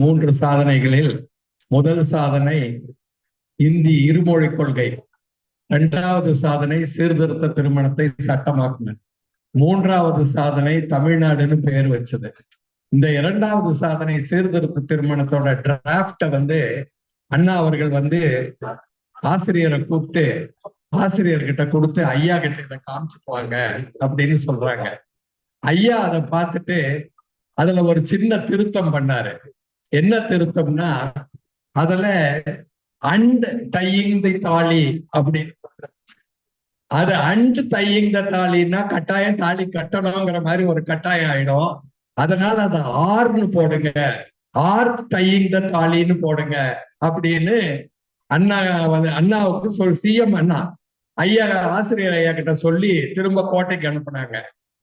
மூன்று சாதனைகளில் முதல் சாதனை இந்தி இருமொழி கொள்கை. இரண்டாவது சாதனை சீர்திருத்த திருமணத்தை சட்டமாக்குன. மூன்றாவது சாதனை தமிழ்நாடுன்னு பெயர் வச்சது. இந்த இரண்டாவது சாதனை சீர்திருத்த திருமணத்தோட டிராப்ட வந்து அண்ணா அவர்கள் வந்து ஆசிரியரை கூப்பிட்டு ஆசிரியர்கிட்ட கொடுத்து ஐயா கிட்ட இதை காமிச்சுக்குவாங்க அப்படின்னு சொல்றாங்க. ஐயா அதை பார்த்துட்டு அதுல ஒரு சின்ன திருத்தம் பண்ணாரு. என்ன திருத்தம்னா அதுல அண்ட் டையிங் தி தாலி அப்படின்னு அது அண்ட் தையிங் த தாலின்னா கட்டாயம் தாலி கட்டணுங்கிற மாதிரி ஒரு கட்டாயம் ஆயிடும். அதனால அது ஆர்னு போடுங்க. ஆர் டையிங் த தாலின்னு போடுங்க அப்படின்னு அண்ணா வந்து அண்ணாவுக்கு சொல் சிஎம் அண்ணா ஐயா ஆசிரியர் ஐயா கிட்ட சொல்லி திரும்ப கோட்டைக்கு அனுப்புனாங்க.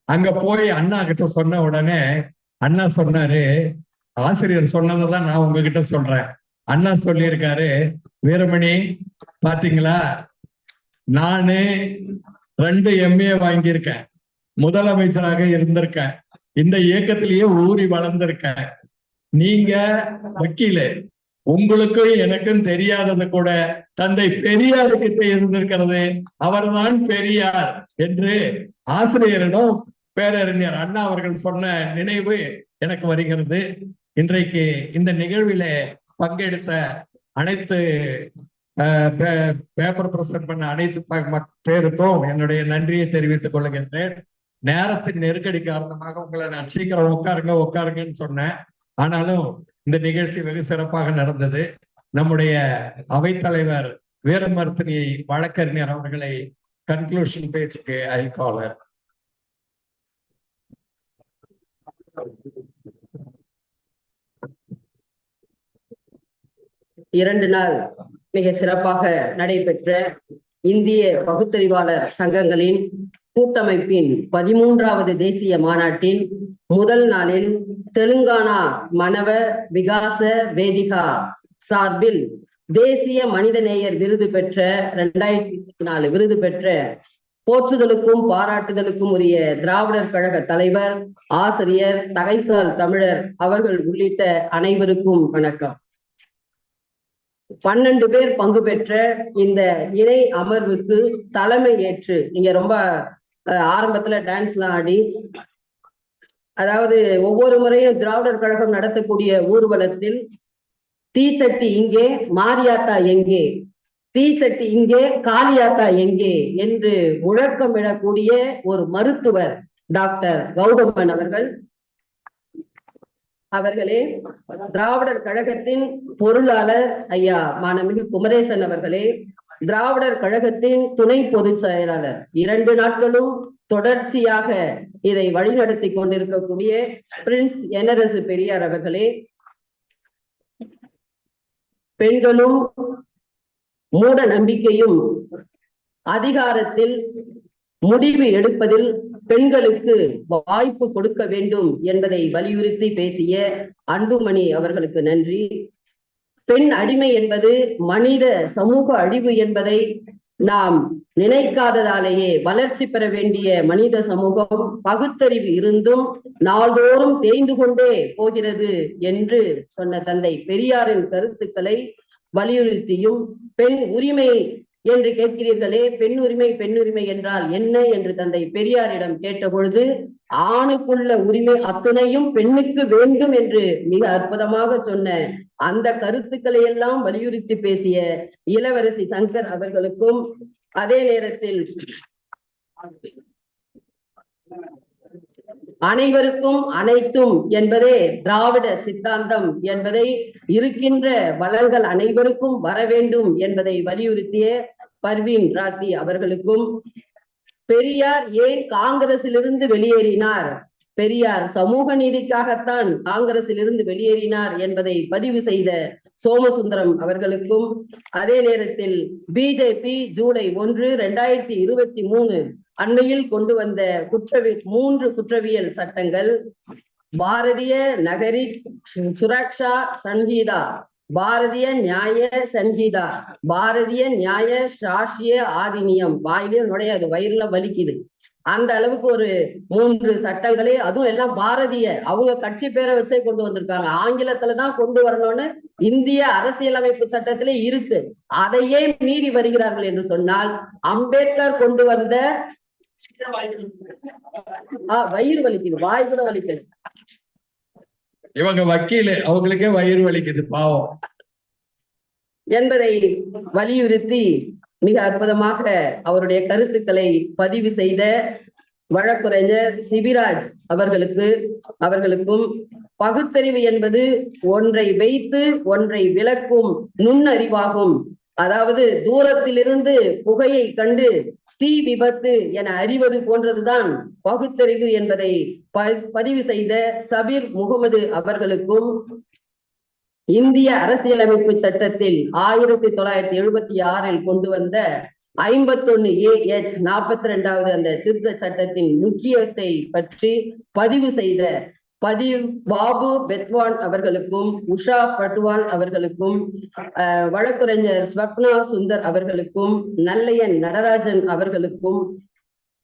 அங்க போய் அண்ணா கிட்ட சொன்ன உடனே அண்ணா சொன்னாரு ஆசிரியர் சொன்னதை தான் நான் உங்ககிட்ட சொல்றேன். அண்ணா சொல்லியிருக்காரு வீரமணி பாத்தீங்களா? நானு ரெண்டு எம்ஏ வாங்கியிருக்கேன். முதலமைச்சராக இருந்திருக்கேன். இந்த இயக்கத்திலேயே ஊறி வளர்ந்திருக்கேன். நீங்க வக்கீலு உங்களுக்கும் எனக்கும் தெரியாதது கூட தந்தை பெரியாருக்கு இருந்திருக்கிறது. அவர்தான் பெரியார் என்று ஆசிரியரிடம் பேரறிஞர் அண்ணா அவர்கள் சொன்ன நினைவு எனக்கு வருகிறது. இன்றைக்கு இந்த நிகழ்வில பங்கெடுத்த அனைத்து பேப்பர் பிரசன்ட் பண்ண அனைத்து பேருக்கும் என்னுடைய நன்றியை தெரிவித்துக் கொள்கின்றேன். நேரத்தின் நெருக்கடி காரணமாக உங்களை நான் சீக்கிரம் உட்காருங்க உட்காருங்கன்னு சொன்னேன். ஆனாலும் இந்த நிகழ்ச்சி வெகு சிறப்பாக நடந்தது. நம்முடைய அவைத்தலைவர் வீரமர்த்தினி வழக்கறிஞர் அவர்களை கன்க்ளூஷன் பேச்சுக்கு அழைக்காளர் இரண்டு நாள் மிக சிறப்பாக நடைபெற்ற இந்திய பகுத்தறிவாளர் சங்கங்களின் கூட்டமைப்பின் பதிமூன்றாவது தேசிய மாநாட்டின் முதல் நாளில் தெலுங்கானா மனவ விகாச வேதிகா சார்பில் தேசிய மனிதநேயர் விருது பெற்ற இரண்டாயிரத்தி இருபத்தி நாலு விருது பெற்ற போற்றுதலுக்கும் பாராட்டுதலுக்கும் உரிய திராவிடர் கழக தலைவர் ஆசிரியர் தகைசால் தமிழர் அவர்கள் உள்ளிட்ட அனைவருக்கும் வணக்கம். பன்னெண்டு பேர் பங்கு பெற்ற இந்த இணை அமர்வுக்கு தலைமை ஏற்று நீங்க ரொம்ப ஆரம்பத்துல டான்ஸ்லாம் ஆடி அதாவது ஒவ்வொரு முறையும் திராவிடர் கழகம் நடத்தக்கூடிய ஊர்வலத்தில் தீச்சட்டி இங்கே மாரியாத்தா எங்கே தீச்சட்டி இங்கே காளியாத்தா எங்கே என்று முழக்கமிடக்கூடிய ஒரு மருத்துவர் டாக்டர் கௌதமன் அவர்கள் அவர்களே திராவிடர் கழகத்தின் பொருளாளர் ஐயா மாணமிகு குமரேசன் அவர்களே திராவிடர் கழகத்தின் துணை பொதுச் செயலாளர். இரண்டு நாட்களும் தொடர்ச்சியாக இதை வழிநடத்தி கொண்டிருக்கக்கூடிய பிரின்ஸ் எனரசு பெரியார் அவர்களே பெண்களும் மூட நம்பிக்கையும் அதிகாரத்தில் முடிவு எடுப்பதில் பெண்களுக்கு வாய்ப்பு கொடுக்க வேண்டும் என்பதை வலியுறுத்தி பேசிய அன்புமணி அவர்களுக்கு நன்றி. பெண் அடிமை என்பது மனித சமூக அழிவு என்பதை நாம் நினைக்காததாலேயே வளர்ச்சி பெற வேண்டிய மனித சமூகம் பகுத்தறிவு இருந்தும் நாள்தோறும் தேய்ந்து கொண்டே போகிறது என்று சொன்ன தந்தை பெரியாரின் கருத்துக்களை வலியுறுத்தியும் பெண் உரிமை என்று கேட்கிறீர்களே பெண் உரிமை பெண் உரிமை என்றால் என்ன என்று தந்தை பெரியாரிடம் கேட்ட பொழுது ஆணுக்குள்ள உரிமை அத்துணையும் பெண்ணுக்கு வேண்டும் என்று மிக அற்புதமாக சொன்ன அந்த கருத்துக்களை எல்லாம் வலியுறுத்தி பேசிய இளவரசி சங்கர் அவர்களுக்கும் அதே நேரத்தில் அனைவருக்கும் அனைத்தும் என்பதே திராவிட சித்தாந்தம் என்பதை இருக்கின்ற வளங்கள் அனைவருக்கும் வர வேண்டும் என்பதை வலியுறுத்திய பர்வீன் ராத்தி அவர்களுக்கும் பெரியார் ஏன் காங்கிரசிலிருந்து வெளியேறினார்? பெரியார் சமூக நீதிக்காகத்தான் காங்கிரசிலிருந்து வெளியேறினார் என்பதை பதிவு செய்த சோமசுந்தரம் அவர்களுக்கும் அதே நேரத்தில் பிஜேபி ஜூலை ஒன்று இரண்டாயிரத்தி இருபத்தி மூணு அண்மையில் கொண்டு வந்த குற்றவி மூன்று குற்றவியல் சட்டங்கள் பாரதிய நகரி சுரக்ஷா சங்கீதா பாரதிய நியாய சங்கீதா பாரதிய நியாய சாஷிய ஆதினியம் வாயிலே நுழையாது வயிறுல வலிக்குது. அந்த அளவுக்கு ஒரு மூன்று சட்டங்களே அதுவும் எல்லாம் பாரதிய. அவங்க கட்சி பேரை வச்சே கொண்டு வந்திருக்காங்க. ஆங்கிலத்துல தான் கொண்டு வரணும்னு இந்திய அரசியலமைப்பு சட்டத்திலே இருக்கு. அதையே மீறி வருகிறார்கள் என்று சொன்னால் அம்பேத்கர் கொண்டு வந்த ஆஹ் வயிறு வலிக்குது. வாய் கூட வலிக்குது இவங்க வக்கீலு அவங்களுக்கே வயிறு வலிக்குது பாவம். என்பதை வலியுறுத்தி மிக அற்புதமாக அவருடைய கருத்துக்களை பதிவு செய்த வழக்குரைஞர் சிபிராஜ் அவர்களுக்கு அவர்களுக்கும் பகுத்தறிவு என்பது ஒன்றை வைத்து ஒன்றை விளக்கும் நுண்ணறிவாகும். அதாவது தூரத்திலிருந்து புகையை கண்டு தீ விபத்து என அறிவது போன்றதுதான் பகுத்தறிவு என்பதை ப- பதிவு செய்த சபீர் முகமது அவர்களுக்கும் இந்திய அரசியலமைப்பு சட்டத்தில் ஆயிரத்தி தொள்ளாயிரத்தி எழுபத்தி ஆறில் கொண்டு வந்த ஐம்பத்தொன்னு ஏ எச் நாற்பத்தி ரெண்டாவது அந்த திருத்த சட்டத்தின் முக்கியத்தை பற்றி பதிவு செய்த பதி பாபு பெத்வான் அவர்களுக்கும் உஷா பட்வான் அவர்களுக்கும் வழக்குரைஞர் ஸ்வப்னா சுந்தர் அவர்களுக்கும் நல்லையன் நடராஜன் அவர்களுக்கும்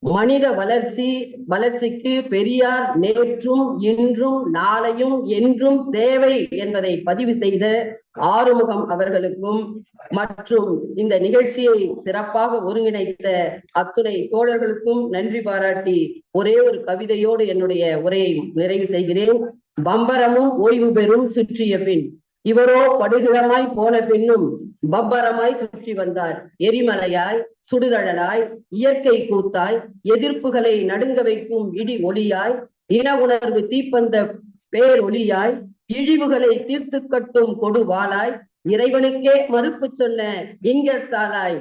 மனித வளர்ச்சி வளர்ச்சிக்கு பெரியார் நேற்றும் இன்றும் நாளையும் என்றும் தேவை என்பதை பதிவு செய்த ஆறுமுகம் அவர்களுக்கும் மற்றும் இந்த நிகழ்ச்சியை சிறப்பாக ஒருங்கிணைத்த அத்துணை தோழர்களுக்கும் நன்றி பாராட்டி ஒரே ஒரு கவிதையோடு என்னுடைய உரையை நிறைவு செய்கிறேன். பம்பரமும் ஓய்வு பெறும் சுற்றிய பின். இவரோ படுகிழமாய் போன பின்னும் பப்பரமாய் சுற்றி வந்தார். எரிமலையாய் சுடுதழலாய் இயற்கை கூத்தாய் எதிர்ப்புகளை நடுங்க வைக்கும் இடி ஒளியாய் இன உணர்வு தீப்பந்த பேர் ஒளியாய் இழிவுகளை தீர்த்து கட்டும் கொடுவாளாய் இறைவனுக்கே மறுப்பு சொன்ன இங்கர் சாலாய்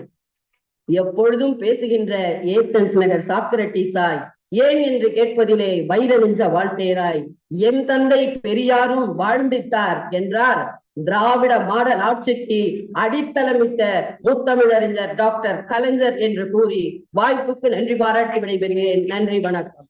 எப்பொழுதும் பேசுகின்ற ஏத்தன்ஸ் நகர் சாக்ரட்டிஸாய் ஏன் என்று கேட்பதிலே வைர நெஞ்ச வாழ்த்தேராய் என் தந்தை பெரியாரும் வாழ்ந்திட்டார் என்றார். திராவிட மாடல் ஆட்சிக்கு அடித்தளமிட்ட முத்தமிழறிஞர் டாக்டர் கலைஞர் என்று கூறி வாய்ப்புக்கு நன்றி பாராட்டி விடைபெறுகிறேன். நன்றி வணக்கம்.